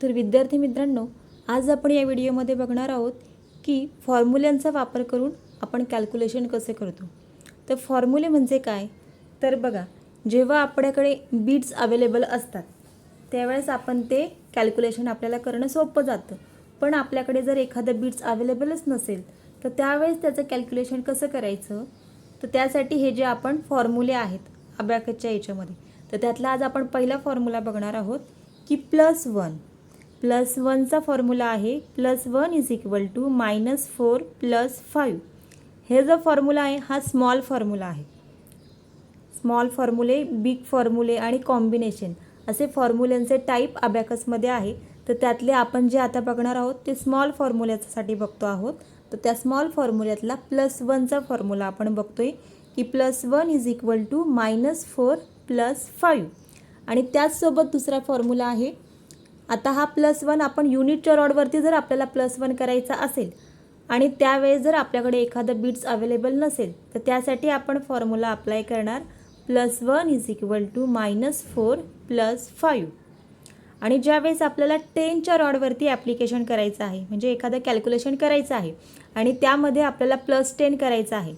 तर विद्यार्थी मित्रांनो आज आपण या व्हिडिओमध्ये बघणार आहोत की फॉर्म्युल्यांचा वापर करून आपण कॅल्क्युलेशन कसे करतो. तर फॉर्म्युले म्हणजे काय? तर बघा जेव्हा आपल्याकडे बीट्स अवेलेबल असतात त्यावेळेस आपण ते कॅल्क्युलेशन आपल्याला करणं सोपं जातं. पण आपल्याकडे जर एखादं बीट्स अवेलेबलच नसेल तर त्यावेळेस त्याचं कॅल्क्युलेशन कसं करायचं? तर त्यासाठी हे जे आपण फॉर्म्युले आहेत अबॅकसच्या याच्यामध्ये तर त्यातला आज आपण पहिला फॉर्म्युला बघणार आहोत की प्लस वन. प्लस वनचा फॉर्म्युला आहे plus one is equal to minus four plus five हे जो फॉर्म्युला आहे हा स्मॉल फॉर्म्युला आहे. स्मॉल फॉर्म्युले बिग फॉर्म्युले आणि कॉम्बिनेशन असे फॉर्म्युल्यांचे टाईप अबॅकसमध्ये आहे. तर त्यातले आपण जे आता बघणार आहोत ते स्मॉल फॉर्म्युल्यासाठी बघतो आहोत. तर त्या स्मॉल फॉर्म्युल्यातला प्लस वनचा फॉर्म्युला आपण बघतो आहे की plus one is equal to minus four plus five आणि त्याचसोबत दुसरा फॉर्म्युला आहे आता हा प्लस वन आपण युनिटच्या रॉडवरती जर आपल्याला प्लस वन करायचा असेल आणि त्यावेळेस जर आपल्याकडे एखादं बीट्स अवेलेबल नसेल तर त्यासाठी आपण फॉर्म्युला अप्लाय करणार. Plus one is equal to minus four plus five आणि ज्यावेळेस आपल्याला टेनच्या रॉडवरती ॲप्लिकेशन करायचं आहे म्हणजे एखादं कॅल्क्युलेशन करायचं आहे आणि त्यामध्ये आपल्याला प्लस टेन करायचं आहे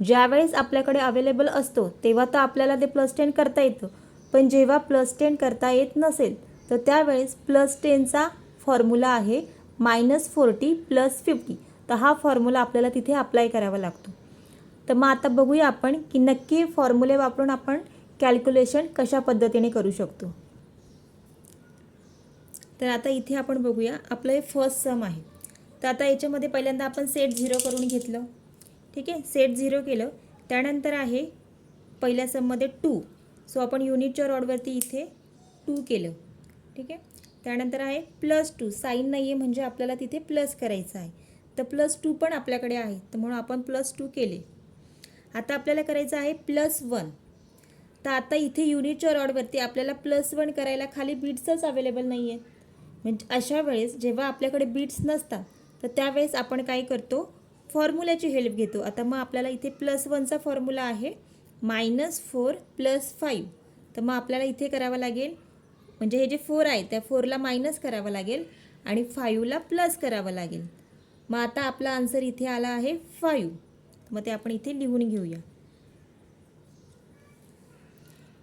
ज्यावेळेस आपल्याकडे अवेलेबल असतो तेव्हा तर आपल्याला ते प्लस टेन करता येतं. पण जेव्हा प्लस टेन करता येत नसेल तर त्यावेळेस प्लस टेनचा फॉर्म्युला आहे मायनस फोर्टी प्लस फिफ्टी तर हा फॉर्म्युला आपल्याला तिथे अप्लाय करावा लागतो. तर मग आता बघूया आपण की नक्की फॉर्म्युले वापरून आपण कॅल्क्युलेशन कशा पद्धतीने करू शकतो. तर आता इथे आपण बघूया आपलं हे फर्स्ट सम आहे. तर आता याच्यामध्ये पहिल्यांदा आपण सेट झिरो करून घेतलं. ठीक आहे? सेट झिरो केलं. त्यानंतर आहे पहिल्या सममध्ये टू सो आपण युनिटच्या रॉडवरती इथे टू केलं. ठीक आहे? त्यानंतर आहे प्लस टू साईन नाही आहे म्हणजे आपल्याला तिथे प्लस करायचं आहे. तर प्लस टू पण आपल्याकडे आहे. तर म्हणून आपण प्लस टू केले. आता आपल्याला करायचं आहे प्लस वन तर आता इथे युनिटच्या रॉडवरती आपल्याला प्लस वन करायला खाली बीट्सच अवेलेबल नाही आहेत म्हणजे अशा वेळेस जेव्हा आपल्याकडे बीट्स नसतात तर त्यावेळेस आपण काय करतो? फॉर्म्युल्याची हेल्प घेतो. आता मग आपल्याला इथे प्लस वनचा फॉर्म्युला आहे. मायनस फोर प्लस फाईव्ह तर मग आपल्याला इथे करावं लागेल म्हणजे हे जे फोर आहे त्या फोरला मायनस करावं लागेल आणि फायूला प्लस करावं लागेल. मग आता आपला आन्सर इथे आला आहे फायू मग ते आपण इथे लिहून घेऊया.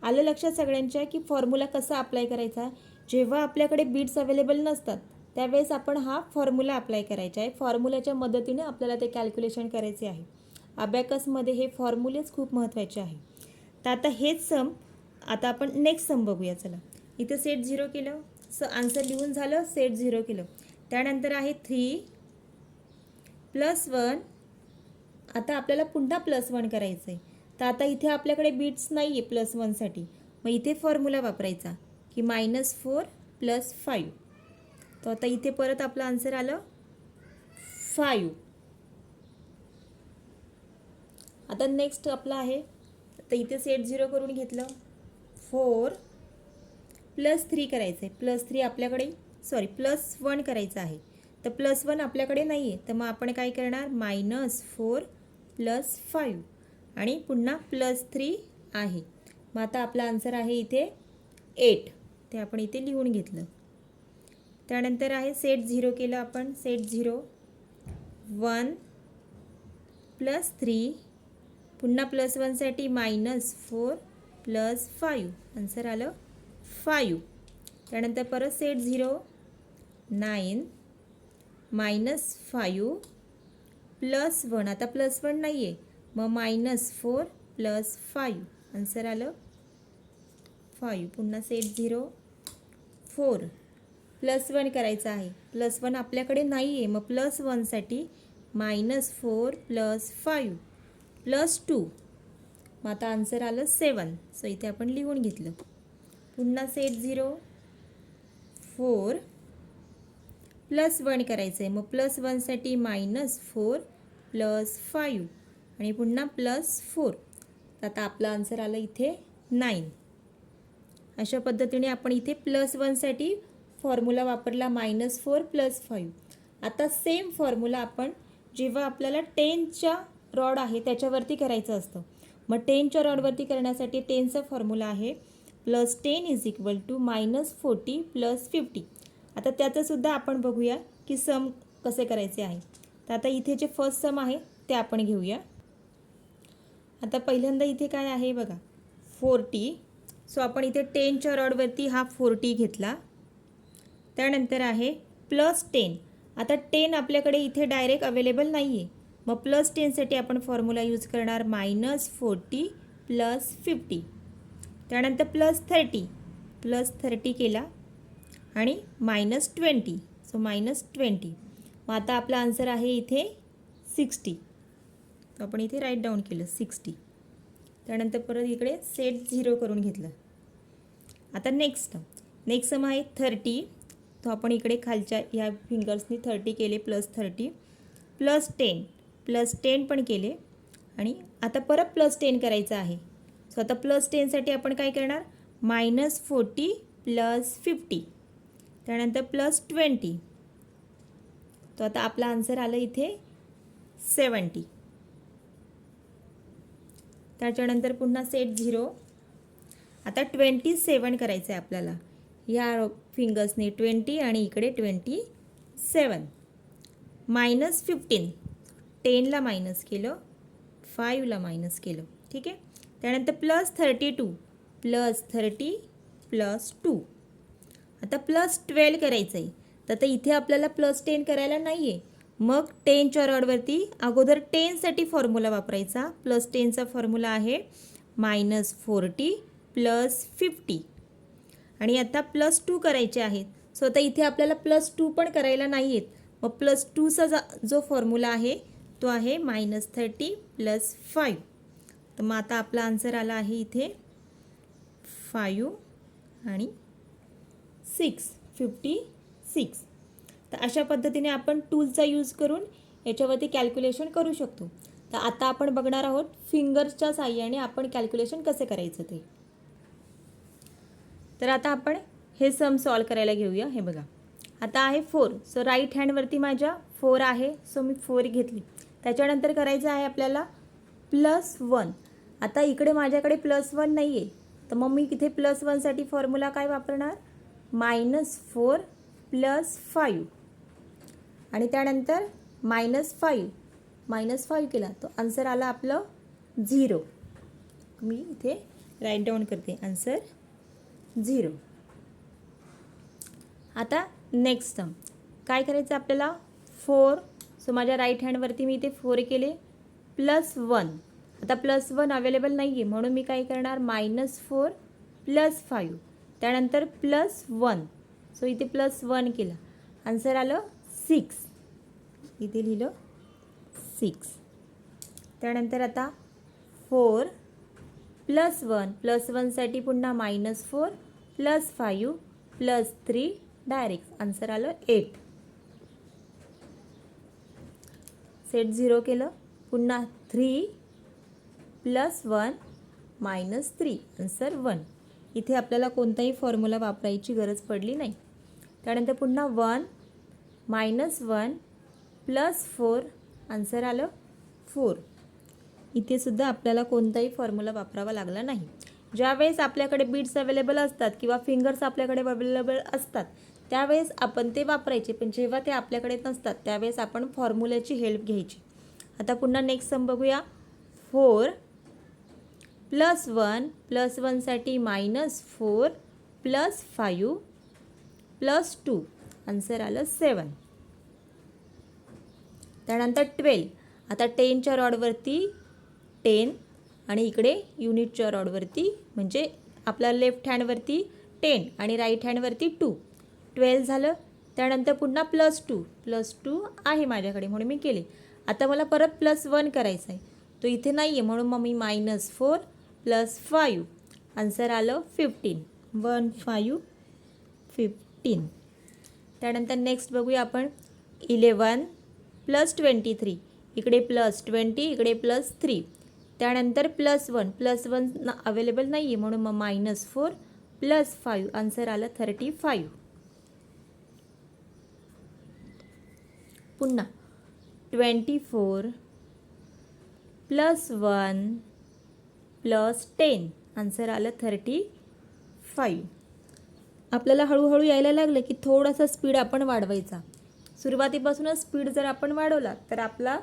आलं लक्षात सगळ्यांच्या की फॉर्म्युला कसा अप्लाय करायचा? जेव्हा आपल्याकडे बीट्स अवेलेबल नसतात त्यावेळेस आपण हा फॉर्म्युला अप्लाय करायचा आहे. फॉर्म्युल्याच्या मदतीने आपल्याला ते कॅल्क्युलेशन करायचे आहे. अबॅकसमध्ये हे फॉर्म्युलेच खूप महत्त्वाचे आहे. तर आता हेच सम आता आपण नेक्स्ट सम बघूया चला. इथं सेट झिरो केलं. स आन्सर लिहून झालं सेट झिरो केलं. त्यानंतर आहे थ्री प्लस वन आता आपल्याला पुन्हा प्लस वन करायचं आहे तर आता इथे आपल्याकडे बीट्स नाही आहे प्लस वनसाठी मग इथे फॉर्म्युला वापरायचा की मायनस फोर प्लस फाईव्ह तर आता इथे परत आपलं आन्सर आलं फाईव्ह आता नेक्स्ट आपलं आहे तर इथे सेट झिरो करून घेतलं फोर प्लस थ्री करायचं आहे प्लस थ्री आपल्याकडे सॉरी प्लस वन करायचं आहे. तर प्लस वन आपल्याकडे नाही आहे तर मग आपण काय करणार? Minus four plus five. आणि पुन्हा प्लस थ्री आहे. मग आता आपला आन्सर आहे इथे एट. ते आपण इथे लिहून घेतलं. त्यानंतर आहे सेट झिरो केलं आपण. Set zero one plus three. पुन्हा plus वनसाठी minus four plus five. Answer आलं फायू त्यानंतर परत set zero nine minus five plus one आता प्लस वन नाही आहे मग minus four plus five answer आलं? फायू पुन्हा set zero four plus one करायचं आहे. प्लस वन आपल्याकडे नाही आहे मग plus वनसाठी minus four plus five plus two मग आता आन्सर आलं सेवन सो इथे आपण लिहून घेतलं. पुन्हा set zero four plus one करायचं आहे मग प्लस वनसाठी मायनस फोर प्लस फाईव्ह आणि पुन्हा प्लस फोर आता आपलं आन्सर आलं इथे नाईन अशा पद्धतीने आपण इथे प्लस वनसाठी फॉर्म्युला वापरला मायनस फोर प्लस फाईव्ह आता सेम फॉर्म्युला आपण जेव्हा आपल्याला टेनच्या रॉड आहे त्याच्यावरती करायचं असतं. मग टेनच्या रॉडवरती करण्यासाठी टेनचा फॉर्म्युला आहे. Plus ten is equal to minus forty plus fifty. आता त्याचंसुद्धा आपण बघूया की सम कसे करायचे आहे. तर आता इथे जे फर्स्ट सम आहे ते आपण घेऊया. आता पहिल्यांदा इथे काय आहे बघा फोर्टी. सो आपण इथे टेनच्या रॉडवरती हा फोर्टी घेतला. त्यानंतर आहे प्लस टेन. आता टेन आपल्याकडे इथे डायरेक्ट अवेलेबल नाही आहे मग प्लस टेनसाठी आपण फॉर्म्युला यूज करणार मायनस फोर्टी प्लस फिफ्टी. त्यानंतर प्लस थर्टी प्लस थर्टी केला. आणि minus twenty so minus twenty मग आता आपला आन्सर आहे इथे सिक्स्टी तर आपण इथे राईट डाऊन केलं सिक्स्टी त्यानंतर परत इकडे सेट झिरो करून घेतलं. आता नेक्स्ट नेक्स्ट सम आहे थर्टी तो आपण इकडे खालच्या ह्या फिंगर्सनी थर्टी केले plus thirty plus ten plus ten पण केले. आणि आता परत प्लस टेन करायचं आहे. सो आता प्लस टेनसाठी आपण काय करणार? मायनस फोर्टी प्लस फिफ्टी त्यानंतर प्लस ट्वेंटी तो आता आपला आन्सर आलं इथे सेवन्टी त्याच्यानंतर पुन्हा सेट झिरो आता ट्वेंटी सेवन करायचं आहे आपल्याला. या फिंगर्सने ट्वेंटी आणि इकडे ट्वेंटी सेवन मायनस फिफ्टीन टेनला मायनस केलं. फाईव्हला मायनस केलं. ठीक आहे? त्यानंतर plus thirty two plus thirty plus two. आता प्लस ट्वेल्व करायचं आहे तर आता इथे आपल्याला प्लस टेन करायला नाही आहे मग टेनच्या रॉडवरती अगोदर टेनसाठी फॉर्म्युला वापरायचा. प्लस टेनचा फॉर्म्युला आहे मायनस फोर्टी प्लस फिफ्टी. आणि आता प्लस टू करायचे आहेत. सो आता इथे आपल्याला प्लस टू पण करायला नाही आहेत मग प्लस टूचा जा जो फॉर्म्युला आहे तो आहे मायनस थर्टी प्लस फाईव्ह. तर मग आता आपला आन्सर आला आहे इथे फायू आणि सिक्स फिफ्टी सिक्स तर अशा पद्धतीने आपण टूलचा यूज करून याच्यावरती कॅल्क्युलेशन करू शकतो. तर आता आपण बघणार आहोत फिंगर्सच्या साह्याने आपण कॅल्क्युलेशन कसे करायचं ते. तर आता आपण हे सम सॉल्व करायला घेऊया हे बघा. आता आहे फोर सो राईट हँडवरती माझ्या फोर आहे. सो मी फोर घेतली. त्याच्यानंतर करायचं आहे आपल्याला प्लस वन आता इकडे माझ्याकडे प्लस वन नाही आहे तर मग मी इथे प्लस वनसाठी फॉर्म्युला काय वापरणार? मायनस फोर प्लस फाईव्ह आणि त्यानंतर मायनस फाईव्ह मायनस फाईव्ह केला. तो आन्सर आला आपलं झिरो मी इथे राईट डाऊन करते. आन्सर झिरो आता नेक्स्ट टर्म काय करायचं आपल्याला? फोर सो माझ्या राईट हँडवरती मी इथे फोर केले. प्लस वन आता प्लस वन अवेलेबल नाही आहे म्हणून मी काय करणार? मायनस फोर प्लस फाईव्ह त्यानंतर प्लस वन सो इथे प्लस वन केलं. आन्सर आलं सिक्स इथे लिहिलं सिक्स त्यानंतर आता फोर प्लस वन प्लस वनसाठी पुन्हा minus four plus five plus three direct answer आलं एट सेट झिरो केलं. पुन्हा three plus one minus three answer one. इथे आपल्याला कोणताही फॉर्म्युला वापरायची गरज पडली नाही. त्यानंतर पुन्हा one minus one plus four answer आलं फोर. इथेसुद्धा आपल्याला कोणताही फॉर्म्युला वापरावा लागला नाही. ज्यावेळेस आपल्याकडे बीट्स अवेलेबल असतात किंवा फिंगर्स आपल्याकडे अवेलेबल असतात त्यावेळेस आपण ते वापरायचे. पण जेव्हा ते आपल्याकडे नसतात त्यावेळेस आपण फॉर्म्युल्याची हेल्प घ्यायची. आता पुन्हा नेक्स्ट सम बघूया. Four plus one plus वनसाठी minus four plus five plus two. Answer आलं सेवन. त्यानंतर ट्वेल्व. आता टेनच्या रॉडवरती टेन आणि इकडे युनिटच्या रॉडवरती म्हणजे आपल्या लेफ्ट हँडवरती टेन आणि राईट हँडवरती टू. ट्वेल्व झालं. त्यानंतर पुन्हा प्लस टू. प्लस टू आहे माझ्याकडे म्हणून मी केले. आता मला परत प्लस वन करायचं आहे तो इथे नाही आहे म्हणून मग मी minus four plus five. Answer आलं फिफ्टीन. One five fifteen. त्यानंतर नेक्स्ट बघूया आपण. Eleven plus twenty three. इकडे प्लस ट्वेंटी इकडे प्लस थ्री. त्यानंतर plus one. Plus one available नाही आहे म्हणून मग minus four plus five answer आलं थर्टी फाईव्ह पुन्हा. Twenty four plus one plus ten. Answer आलं थर्टी फाईव्ह आपल्याला हळूहळू यायला लागलं की थोडासा स्पीड आपण वाढवायचा. सुरुवातीपासूनच स्पीड जर आपण वाढवला तर आपला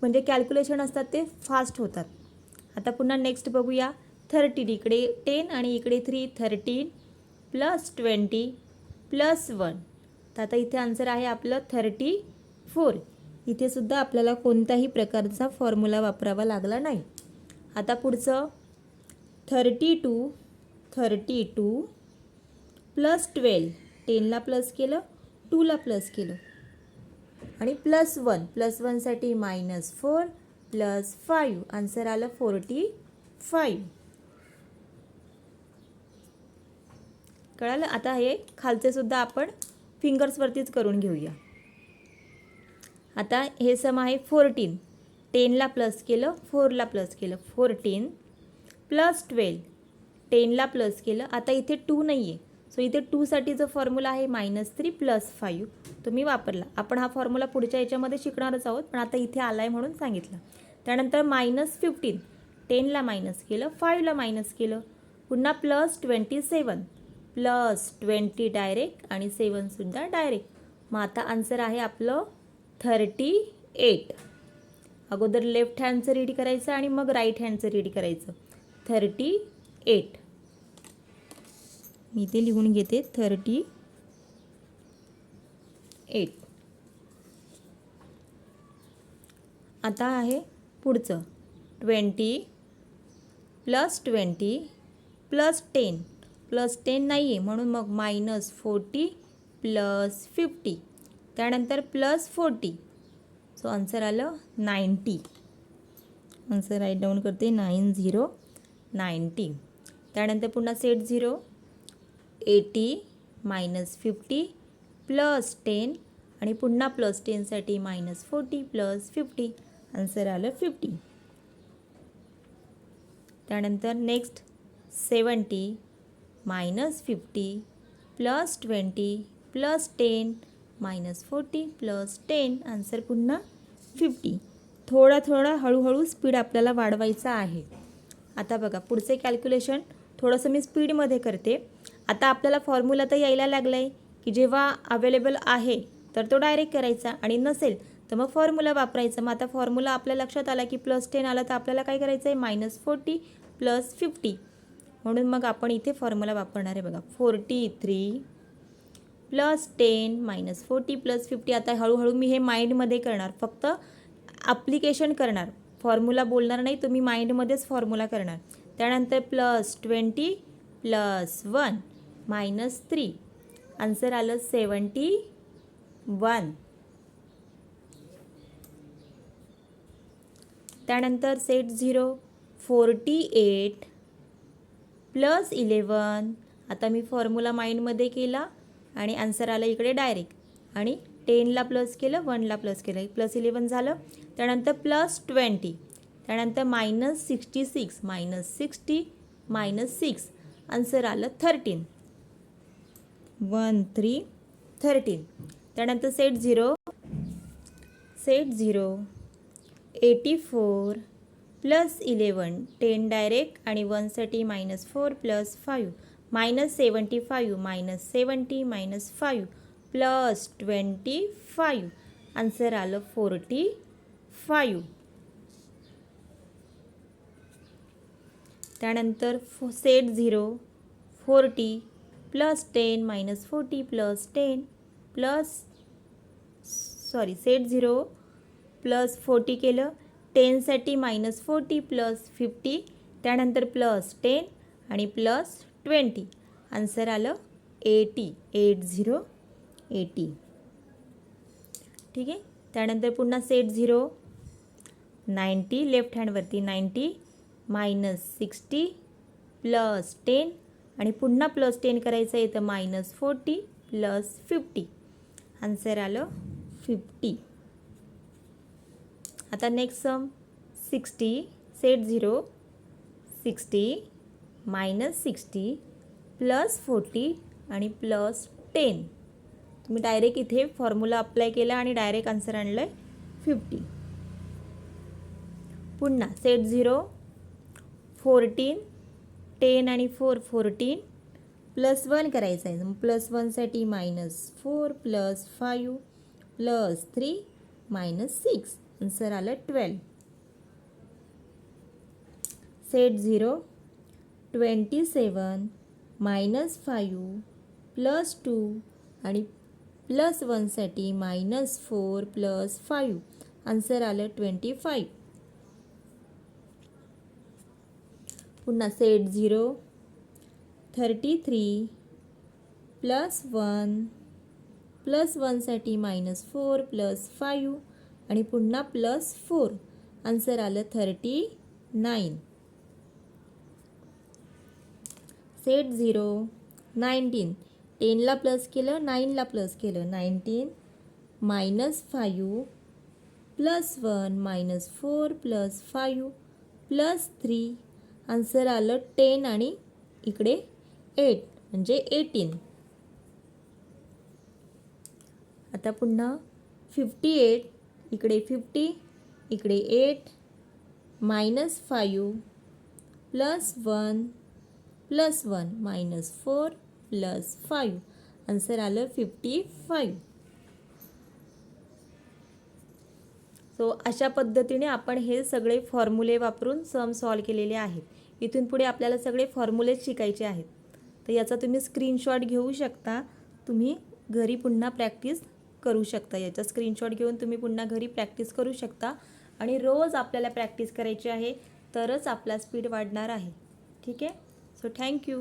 म्हणजे कॅल्क्युलेशन असतात ते फास्ट होतात. आता पुन्हा नेक्स्ट बघूया. थर्टीन इकडे टेन आणि इकडे three thirteen plus twenty plus one तर आता इथे आन्सर आहे आपलं थर्टी फोर इथेसुद्धा आपल्याला कोणत्याही प्रकारचा फॉर्म्युला वापरावा लागला नाही. आता पुढचं. Thirty two thirty two plus twelve टेनला plus केलं टूला प्लस केलं. आणि plus one plus वनसाठी minus four plus five answer आलं फोर्टी फाईव्ह कळालं? आता हे खालचे सुद्धा आपण फिंगर्सवरतीच करून घेऊया. आता हे सम आहे फोर्टीन टेनला प्लस केलं फोरला प्लस केलं फोर्टीन प्लस ट्वेल्व. टेनला प्लस केलं. आता इथे टू नाही आहे सो इथे टूसाठी जो फॉर्म्युला आहे मायनस थ्री प्लस फाईव्ह तो मी वापरला. आपण हा फॉर्म्युला पुढच्या याच्यामध्ये शिकणारच आहोत पण आता इथे आला आहे म्हणून सांगितलं. त्यानंतर मायनस फिफ्टीन टेनला मायनस केलं फाईव्हला मायनस केलं. पुन्हा plus twenty seven plus twenty direct आणि सेवनसुद्धा डायरेक्ट मग आता आन्सर आहे आपलं थर्टी एट अगोदर लेफ्ट हँडचं रीड करायचं आणि मग राईट हँडचं रीड करायचं. थर्टी एट मी ते लिहून घेते. थर्टी एट आता आहे पुढचं. Twenty plus twenty plus ten plus ten नाही आहे म्हणून मग मायनस फोर्टी प्लस फिफ्टी त्यानंतर प्लस फोर्टी सो आन्सर आलं नाईंटी आन्सर राईट डाऊन करते नाईन झिरो नाईन्टी त्यानंतर पुन्हा set zero eighty minus fifty plus ten आणि पुन्हा plus टेनसाठी minus forty plus fifty answer आलं फिफ्टी त्यानंतर next seventy minus fifty plus twenty plus ten minus forty plus ten answer पुन्हा fifty थोडा थोडा हळूहळू स्पीड आपल्याला वाढवायचा आहे. आता बघा पुढचे कॅल्क्युलेशन थोडंसं मी स्पीडमध्ये करते. आता आपल्याला फॉर्म्युला तर यायला लागला आहे की जेव्हा अवेलेबल आहे तर तो डायरेक्ट करायचा. आणि नसेल तर मग फॉर्म्युला वापरायचा. मग आता फॉर्म्युला आपल्या लक्षात आला की प्लस टेन आला तर आपल्याला काय करायचं आहे मायनस फोर्टी प्लस फिफ्टी म्हणून मग आपण इथे फॉर्म्युला वापरणार आहे बघा. Forty three plus ten minus forty plus fifty. आता हळूहळू मी हे माइंडमध्ये करणार. फक्त ॲप्लिकेशन करणार. फॉर्म्युला बोलणार नाही तुम्ही माइंडमध्येच फॉर्म्युला करणार. त्यानंतर plus twenty plus one minus three. Answer आलं सेवन्टी वन. त्यानंतर set zero forty eight plus eleven आता मी फॉर्म्युला माइंडमध्ये केला. आणि आन्सर आलं इकडे डायरेक्ट आणि टेनला प्लस केलं वनला प्लस केलं. प्लस इलेवन झालं. त्यानंतर प्लस ट्वेंटी त्यानंतर minus sixty six minus sixty minus six answer आलं थर्टीन वन थ्री थर्टीन त्यानंतर set zero set zero eighty four plus eleven ten direct आणि वनसाठी minus four plus five minus seventy five minus seventy minus five plus twenty five answer आलं forty five त्यानंतर फो set zero forty plus ten minus forty plus ten plus sorry set zero plus forty केलं. टेनसाठी minus forty plus fifty त्यानंतर plus ten आणि plus twenty. Answer आलं eighty eight zero eighty. ठीक आहे? त्यानंतर पुन्हा set zero. Ninety left हँडवरती ninety minus sixty plus ten. आणि पुन्हा प्लस टेन करायचं आहे तर minus forty plus fifty. Answer आलं फिफ्टी. आता next sum sixty set zero sixty minus sixty plus forty आणि प्लस टेन. तुम्ही डायरेक्ट इथे फॉर्म्युला अप्लाय केला आणि डायरेक्ट आन्सर आणलं आहे फिफ्टी पुन्हा सेट झिरो फोर्टीन टेन आणि फोर फोर्टीन प्लस वन करायचं आहे. Plus वनसाठी minus four plus five plus three minus six answer आलं twelve set zero twenty seven minus five plus two आणि plus वनसाठी minus four plus five answer आलं twenty five. पुन्हा set zero thirty three plus one plus वनसाठी minus four plus five आणि पुन्हा plus four. Answer आलं thirty nine. Set zero nineteen टेनला plus केलं नाईनला plus केलं. Nineteen minus five plus one minus four plus five plus three answer आलं ten आणि इकडे eight म्हणजे एटीन आता पुन्हा फिफ्टी एट इकडे फिफ्टी इकडे eight minus five plus one plus one minus four plus five. Answer आलं फिफ्टी फाईव्ह. सो अशा पद्धतीने आपण हे सगळे फॉर्म्युले वापरून सम सॉल्व केलेले आहेत. इथून पुढे आपल्याला सगळे फॉर्म्युलेच शिकायचे आहेत. तर याचा तुम्ही स्क्रीनशॉट घेऊ शकता. तुम्ही घरी पुन्हा प्रॅक्टिस करू शकता. याचा स्क्रीनशॉट घेऊन तुम्ही पुन्हा घरी प्रॅक्टिस करू शकता. आणि रोज आपल्याला प्रॅक्टिस करायची आहे तरच आपला स्पीड वाढणार आहे. ठीक आहे? So thank you